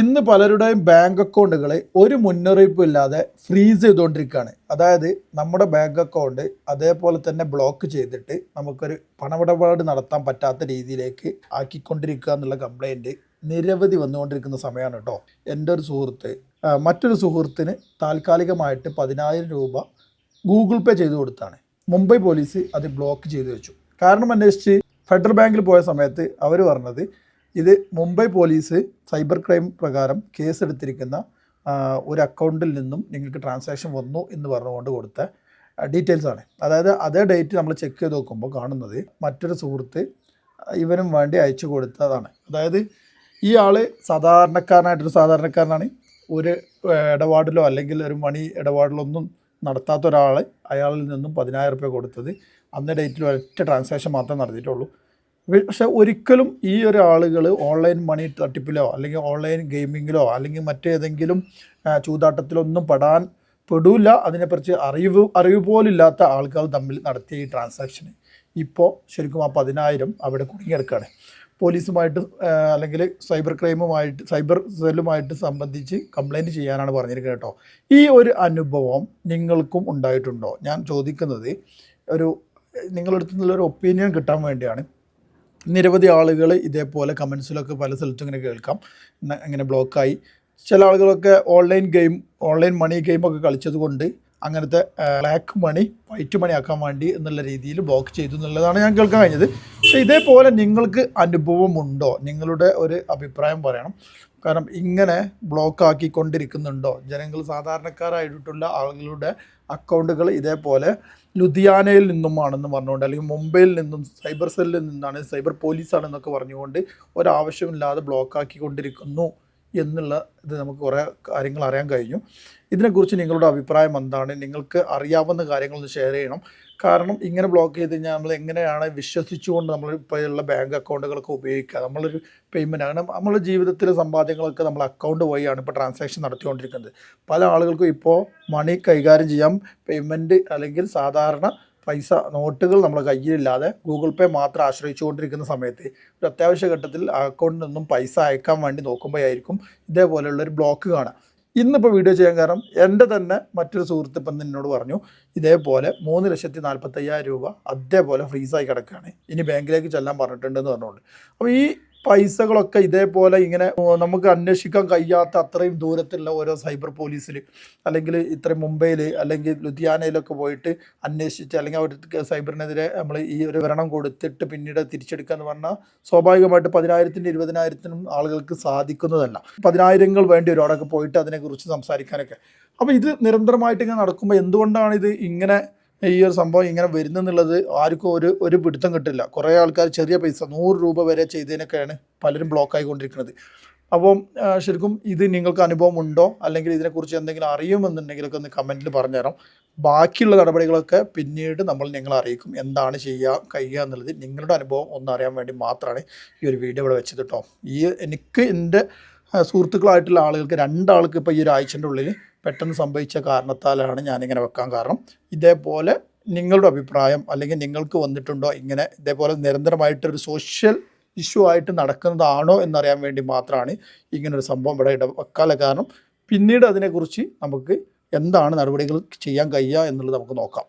ഇന്ന് പലരുടെയും ബാങ്ക് അക്കൗണ്ടുകളെ ഒരു മുന്നറിയിപ്പും ഇല്ലാതെ ഫ്രീസ് ചെയ്തുകൊണ്ടിരിക്കുകയാണ്. അതായത് നമ്മുടെ ബാങ്ക് അക്കൗണ്ട് അതേപോലെ തന്നെ ബ്ലോക്ക് ചെയ്തിട്ട് നമുക്കൊരു പണമിടപാട് നടത്താൻ പറ്റാത്ത രീതിയിലേക്ക് ആക്കിക്കൊണ്ടിരിക്കുക എന്നുള്ള കംപ്ലൈന്റ് നിരവധി വന്നുകൊണ്ടിരിക്കുന്ന സമയമാണ് കേട്ടോ. എന്റെ ഒരു സുഹൃത്ത് മറ്റൊരു സുഹൃത്തിന് താൽക്കാലികമായിട്ട് പതിനായിരം രൂപ ഗൂഗിൾ പേ ചെയ്തു കൊടുത്താണ്. മുംബൈ പോലീസ് അത് ബ്ലോക്ക് ചെയ്തു വെച്ചു. കാരണം അന്വേഷിച്ച് ഫെഡറൽ ബാങ്കിൽ പോയ സമയത്ത് അവർ പറഞ്ഞത് ഇത് മുംബൈ പോലീസ് സൈബർ ക്രൈം പ്രകാരം കേസെടുത്തിരിക്കുന്ന ഒരു അക്കൗണ്ടിൽ നിന്നും നിങ്ങൾക്ക് ട്രാൻസാക്ഷൻ വന്നു എന്ന് പറഞ്ഞുകൊണ്ട് കൊടുത്ത ഡീറ്റെയിൽസ് ആണ്. അതായത് അതേ ഡേറ്റ് നമ്മൾ ചെക്ക് ചെയ്ത് നോക്കുമ്പോൾ കാണുന്നത് മറ്റൊരു സുഹൃത്ത് ഇവനും വേണ്ടി അയച്ചു കൊടുത്തതാണ്. അതായത് ഈ ആൾ സാധാരണക്കാരനായിട്ടൊരു സാധാരണക്കാരനാണ്. ഒരു ഇടപാടിലോ അല്ലെങ്കിൽ ഒരു മണി ഇടപാടിലോ ഒന്നും നടത്താത്ത ഒരാൾ അയാളിൽ നിന്നും പതിനായിരം രൂപ കൊടുത്തത് അന്ന് ഡേറ്റിൽ ഒറ്റ ട്രാൻസാക്ഷൻ മാത്രമേ നടത്തിയിട്ടുള്ളൂ പക്ഷെ ഒരിക്കലും ഈ ഒരു ആളുകൾ ഓൺലൈൻ മണി തട്ടിപ്പിലോ അല്ലെങ്കിൽ ഓൺലൈൻ ഗെയിമിങ്ങിലോ അല്ലെങ്കിൽ മറ്റേതെങ്കിലും ചൂതാട്ടത്തിലോ ചൂതാട്ടത്തിലൊന്നും പെടാൻ പെടില്ല അതിനെക്കുറിച്ച് അറിവ് അറിവ് പോലില്ലാത്ത ആൾക്കാർ തമ്മിൽ നടത്തിയ ഈ ട്രാൻസാക്ഷൻ ഇപ്പോൾ ശരിക്കും ആ പതിനായിരം അവിടെ കുടുങ്ങിയെടുക്കുകയാണ് പോലീസുമായിട്ട് അല്ലെങ്കിൽ സൈബർ ക്രൈമുമായിട്ട് സൈബർ സെല്ലുമായിട്ട് സംബന്ധിച്ച് കംപ്ലൈന്റ് ചെയ്യാനാണ് പറഞ്ഞിരിക്കുന്നത് കേട്ടോ. ഈ ഒരു അനുഭവം നിങ്ങൾക്കും ഉണ്ടായിട്ടുണ്ടോ? ഞാൻ ചോദിക്കുന്നത് ഒരു നിങ്ങളുടെ ഒരു ഒപ്പീനിയൻ കിട്ടാൻ വേണ്ടിയാണ്. നിരവധി ആളുകൾ ഇതേപോലെ കമൻസിലൊക്കെ പല സ്ഥലത്തും ഇങ്ങനെ കേൾക്കാം. ഇങ്ങനെ ബ്ലോക്കായി. ചില ആളുകളൊക്കെ ഓൺലൈൻ ഗെയിം ഓൺലൈൻ മണി ഗെയിമൊക്കെ കളിച്ചത് കൊണ്ട് അങ്ങനത്തെ ബ്ലാക്ക് മണി വൈറ്റ് മണി ആക്കാൻ വേണ്ടി എന്നുള്ള രീതിയിൽ ബ്ലോക്ക് ചെയ്തു എന്നുള്ളതാണ് ഞാൻ കേൾക്കാൻ കഴിഞ്ഞത്. പക്ഷേ ഇതേപോലെ നിങ്ങൾക്ക് അനുഭവമുണ്ടോ? നിങ്ങളുടെ ഒരു അഭിപ്രായം പറയണം. കാരണം ഇങ്ങനെ ബ്ലോക്ക് ആക്കിക്കൊണ്ടിരിക്കുന്നുണ്ടോ ജനങ്ങൾ സാധാരണക്കാരായിട്ടുള്ള ആളുകളുടെ അക്കൗണ്ടുകൾ ഇതേപോലെ ലുധിയാനയിൽ നിന്നുമാണെന്ന് പറഞ്ഞുകൊണ്ട് അല്ലെങ്കിൽ മുംബൈയിൽ നിന്നും സൈബർ സെല്ലിൽ നിന്നാണ് സൈബർ പോലീസാണെന്നൊക്കെ പറഞ്ഞുകൊണ്ട് ഒരാവശ്യമില്ലാതെ ബ്ലോക്ക് ആക്കിക്കൊണ്ടിരിക്കുന്നു എന്നുള്ള ഇത് നമുക്ക് കുറേ കാര്യങ്ങൾ അറിയാൻ കഴിഞ്ഞു. ഇതിനെക്കുറിച്ച് നിങ്ങളുടെ അഭിപ്രായം എന്താണ്? നിങ്ങൾക്ക് അറിയാവുന്ന കാര്യങ്ങളൊന്ന് ഷെയർ ചെയ്യണം. കാരണം ഇങ്ങനെ ബ്ലോക്ക് ചെയ്ത് കഴിഞ്ഞാൽ നമ്മൾ എങ്ങനെയാണ് വിശ്വസിച്ചുകൊണ്ട് നമ്മൾ ഇപ്പോഴുള്ള ബാങ്ക് അക്കൗണ്ടുകളൊക്കെ ഉപയോഗിക്കുക? നമ്മളൊരു പേയ്മെന്റ് അങ്ങനെ നമ്മുടെ ജീവിതത്തിലെ സമ്പാദ്യങ്ങളൊക്കെ നമ്മൾ അക്കൗണ്ട് വഴിയാണ് ഇപ്പോൾ ട്രാൻസാക്ഷൻ നടത്തിക്കൊണ്ടിരിക്കുന്നത്. പല ആളുകൾക്കും ഇപ്പോൾ മണി കൈകാര്യം ചെയ്യാം. പേയ്മെന്റ് അല്ലെങ്കിൽ സാധാരണ പൈസ നോട്ടുകൾ നമ്മുടെ കയ്യിലില്ലാതെ ഗൂഗിൾ പേ മാത്രം ആശ്രയിച്ചുകൊണ്ടിരിക്കുന്ന സമയത്ത് ഒരു അത്യാവശ്യ ഘട്ടത്തിൽ അക്കൗണ്ടിൽ നിന്നും പൈസ അയക്കാൻ വേണ്ടി നോക്കുമ്പോഴായിരിക്കും ഇതേപോലെയുള്ള ഒരു ബ്ലോക്ക് കാണുക. ഇന്നിപ്പോൾ വീഡിയോ ചെയ്യാൻ കാരണം എന്റെ തന്നെ മറ്റൊരു സുഹൃത്ത് ഇപ്പം എന്നോട് പറഞ്ഞു ഇതേപോലെ മൂന്ന് ലക്ഷത്തി നാൽപ്പത്തയ്യായിരം രൂപ അതേപോലെ ഫ്രീസായി കിടക്കുകയാണ്. ഇനി ബാങ്കിലേക്ക് ചെല്ലാൻ പറഞ്ഞിട്ടുണ്ടെന്ന് പറഞ്ഞുകൊണ്ട്. അപ്പോൾ ഈ പൈസകളൊക്കെ ഇതേപോലെ ഇങ്ങനെ നമുക്ക് അന്വേഷിക്കാൻ കഴിയാത്ത അത്രയും ദൂരത്തുള്ള ഓരോ സൈബർ പോലീസിൽ അല്ലെങ്കിൽ ഇത്രയും മുംബൈയിൽ അല്ലെങ്കിൽ ലുധിയാനയിലൊക്കെ പോയിട്ട് അന്വേഷിച്ച് അല്ലെങ്കിൽ അവർക്ക് സൈബറിനെതിരെ നമ്മൾ ഈ ഒരു വിവരണം കൊടുത്തിട്ട് പിന്നീട് തിരിച്ചെടുക്കുക എന്ന് പറഞ്ഞാൽ സ്വാഭാവികമായിട്ട് പതിനായിരത്തിനും ഇരുപതിനായിരത്തിനും ആളുകൾക്ക് സാധിക്കുന്നതല്ല. പതിനായിരങ്ങൾ വേണ്ടി ഒരാളൊക്കെ പോയിട്ട് അതിനെക്കുറിച്ച് സംസാരിക്കാനൊക്കെ. അപ്പോൾ ഇത് നിരന്തരമായിട്ട് ഇങ്ങനെ നടക്കുമ്പോൾ എന്തുകൊണ്ടാണ് ഇത് ഇങ്ങനെ ഈ ഒരു സംഭവം ഇങ്ങനെ വരുന്നെന്നുള്ളത് ആർക്കും ഒരു ഒരു പിടുത്തം കിട്ടില്ല. കുറേ ആൾക്കാർ ചെറിയ പൈസ നൂറ് രൂപ വരെ ചെയ്തതിനൊക്കെയാണ് പലരും ബ്ലോക്ക് ആയിക്കൊണ്ടിരിക്കുന്നത്. അപ്പം ശരിക്കും ഇത് നിങ്ങൾക്ക് അനുഭവം ഉണ്ടോ? അല്ലെങ്കിൽ ഇതിനെക്കുറിച്ച് എന്തെങ്കിലും അറിയുമെന്നുണ്ടെങ്കിലൊക്കെ ഒന്ന് കമന്റിൽ പറഞ്ഞുതരാം. ബാക്കിയുള്ള നടപടികളൊക്കെ പിന്നീട് നമ്മൾ നിങ്ങളെ അറിയിക്കും. എന്താണ് ചെയ്യുക കഴിയുക എന്നുള്ളത് നിങ്ങളുടെ അനുഭവം ഒന്നറിയാൻ വേണ്ടി മാത്രമാണ് ഈ ഒരു വീഡിയോ ഇവിടെ വെച്ചത് കേട്ടോ ഈ എനിക്ക് എന്റെ സുഹൃത്തുക്കളായിട്ടുള്ള ആളുകൾക്ക് രണ്ടാൾക്ക് ഇപ്പോൾ ഈ ഒരു ആഴ്ചന്റെ ഉള്ളിൽ പെട്ടെന്ന് സംഭവിച്ച കാരണത്താലാണ് ഞാനിങ്ങനെ വെക്കാൻ കാരണം. ഇതേപോലെ നിങ്ങളുടെ അഭിപ്രായം അല്ലെങ്കിൽ നിങ്ങൾക്ക് വന്നിട്ടുണ്ടോ ഇങ്ങനെ ഇതേപോലെ നിരന്തരമായിട്ടൊരു സോഷ്യൽ ഇഷ്യൂ ആയിട്ട് നടക്കുന്നതാണോ എന്നറിയാൻ വേണ്ടി മാത്രമാണ് ഇങ്ങനൊരു സംഭവം ഇവിടെ ഇട വെക്കാനുള്ള കാരണം. പിന്നീട് അതിനെക്കുറിച്ച് നമുക്ക് എന്താണ് നടപടികൾ ചെയ്യാൻ കഴിയുക എന്നുള്ളത് നമുക്ക് നോക്കാം.